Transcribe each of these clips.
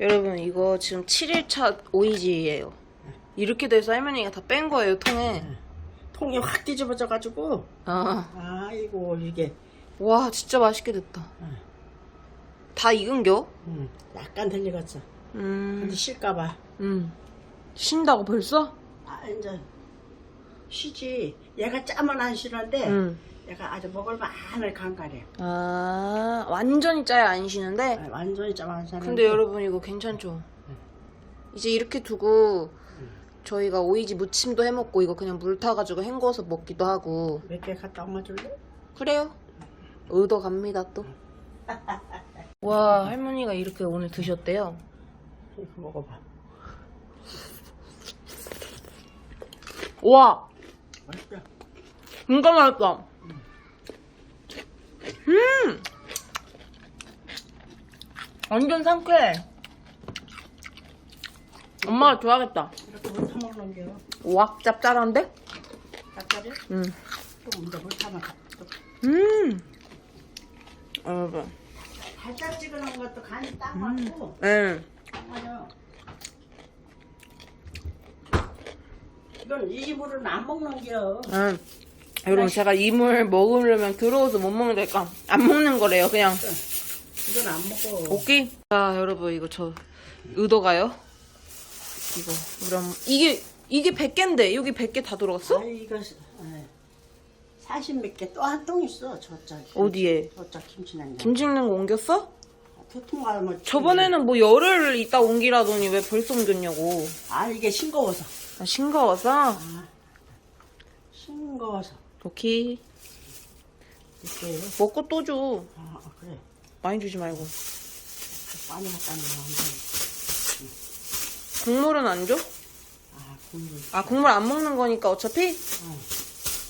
여러분 이거 지금 7일차 오이지예요. 이렇게 돼서 할머니가 다 뺀 거예요 통에. 통이 확 뒤집어져 가지고 아, 아이고 이게 와 진짜 맛있게 됐다. 다 익은겨? 음, 약간 들리겠어. 음, 근데 실까봐. 음. 쉰다고 벌써? 아 이제 쉬지. 얘가 짜면 안 싫은데 음. 얘가 아주 먹을 만을 간간해. 아 완전히 짜야 안 쉬는데. 아, 완전히 짜면 안 사는데. 근데 여러분 이거 괜찮죠? 이제 이렇게 두고 저희가 오이지 무침도 해 먹고 이거 그냥 물 타가지고 헹궈서 먹기도 하고 몇 개 갖다 엄마 줄래? 그래요? 얻어 갑니다 또. 와 할머니가 이렇게 오늘 드셨대요. 먹어봐. 와 맛있다. 진짜 맛있다. 음 완전 상쾌해. 엄마가 좋아하겠다. 이렇게 물 타먹는 게요. 와 짭짤한데? 짭짤해? 음. 좀 이제 물또 음. 여러분. 달짝 찍어놓은 것도 간이 딱 맞고 네. 맞아. 이건 이 물은 안 먹는 게요. 음. 여러분 제가 이물 먹으려면 들어오서 못 먹는다니까 안 먹는 거래요 그냥 이건 안 먹어. 오케이 자 여러분 이거 저 의도가요 이거 그럼 이게 이게 100개인데 여기 100개 다 들어갔어? 아 이거 40몇 개 또 한 통 있어 저쪽. 어디에? 저쪽 김치 냉장. 김 찍는 거 옮겼어? 두통 가면 저번에는 뭐 열흘 있다 옮기라더니 왜 벌써 옮겼냐고 아 이게 싱거워서. 아, 싱거워서 아 싱거워서 오케이 이렇게. 먹고 또 줘아 그래. 많이 주지 말고 많이 놓으면 국물은 안 줘? 아 국물. 아 국물 안 먹는 거니까 어차피 어.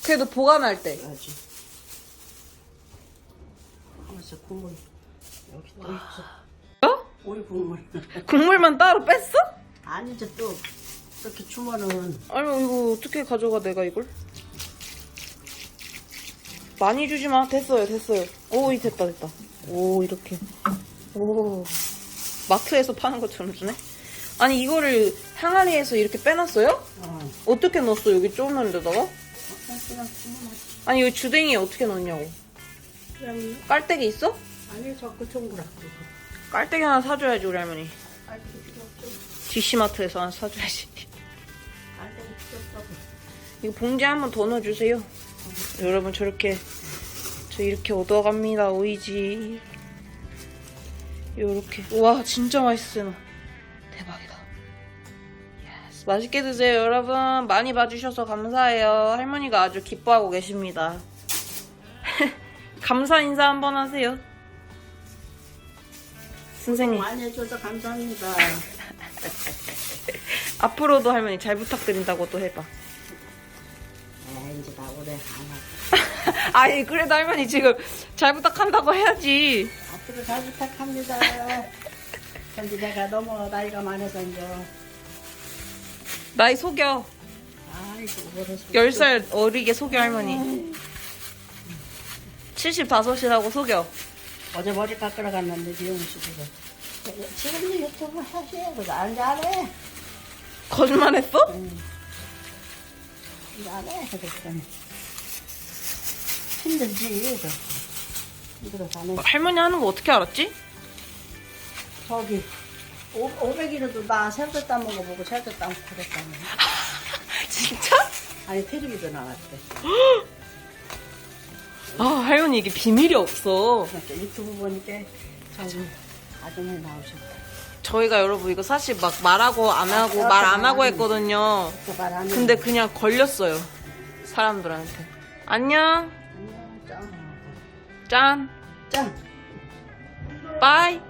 그래도 보관할 때 해야지. 하면서 국물 여기 또 있어. 어? 오이 국물. 국물만 따로 뺐어? 아니 이제 또 이렇게 주면은 아니 이거 어떻게 가져가 내가 이걸? 많이 주지 마 됐어요 됐어요 오이 됐다 됐다 오 이렇게 오 마트에서 파는 것처럼 주네 아니 이거를 항아리에서 이렇게 빼놨어요? 어. 어떻게 넣었어 여기 조그만 데다가? 그냥 주면 아니 여기 주댕이에 어떻게 넣냐고 그냥 깔때기 있어? 아니 자꾸 그러고. 깔때기 하나 사줘야지 우리 할머니 깔때기 필요 없죠. DC마트에서 하나 사줘야지. 이거 봉지 한번 더 넣어주세요. 여러분 저렇게 저 이렇게 얻어갑니다 오이지. 요렇게 와 진짜 맛있어요. 대박이다. 예스, 맛있게 드세요 여러분. 많이 봐주셔서 감사해요. 할머니가 아주 기뻐하고 계십니다. 감사 인사 한번 하세요. 선생님 많이 해줘서 감사합니다. 앞으로도 할머니 잘 부탁드린다고 또 해봐. 아 이제 나 오래 안. 아니 그래도 할머니 지금 잘 부탁한다고 해야지. 앞으로 잘 부탁합니다. 근데 내가 너무 나이가 많아서 이제 나이 속여. 아이고 뭐를 10살 어리게 속여 할머니. 75이라고 속여. 어제 머리 깎으러 갔는데 미용실에 지금도 유튜브 하세요. 그래서 안 잘해. 거짓말했어? 응. 힘들지. 그래서 안 해. 할머니 하는 거 어떻게 알았지? 저기 500이라도 나 새우젓 따 먹어보고 새우젓 따 먹고 그랬다니. 진짜? 아니 텔레비전 나왔대. 아 할머니 이게 비밀이 없어. 그러니까 유튜브 보니까 저기 아줌마 나오셨다. 저희가 여러분 이거 사실 막 말하고 안 하고 말 안 하고 했거든요. 근데 그냥 걸렸어요. 사람들한테. 안녕. 짠. 짱. 빠이.